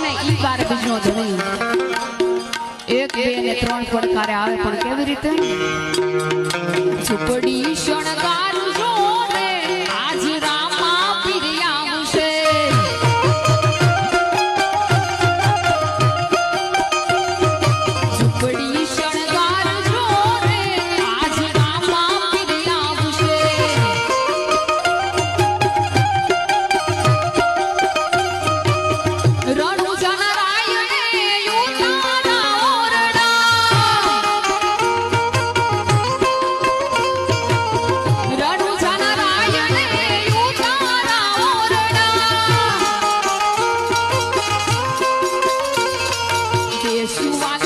અને ઈ બાર બીજનો એક, બે ને ત્રણ પડકારે આવે પણ કેવી રીતે? ઝૂંપડી શણગારું Yes.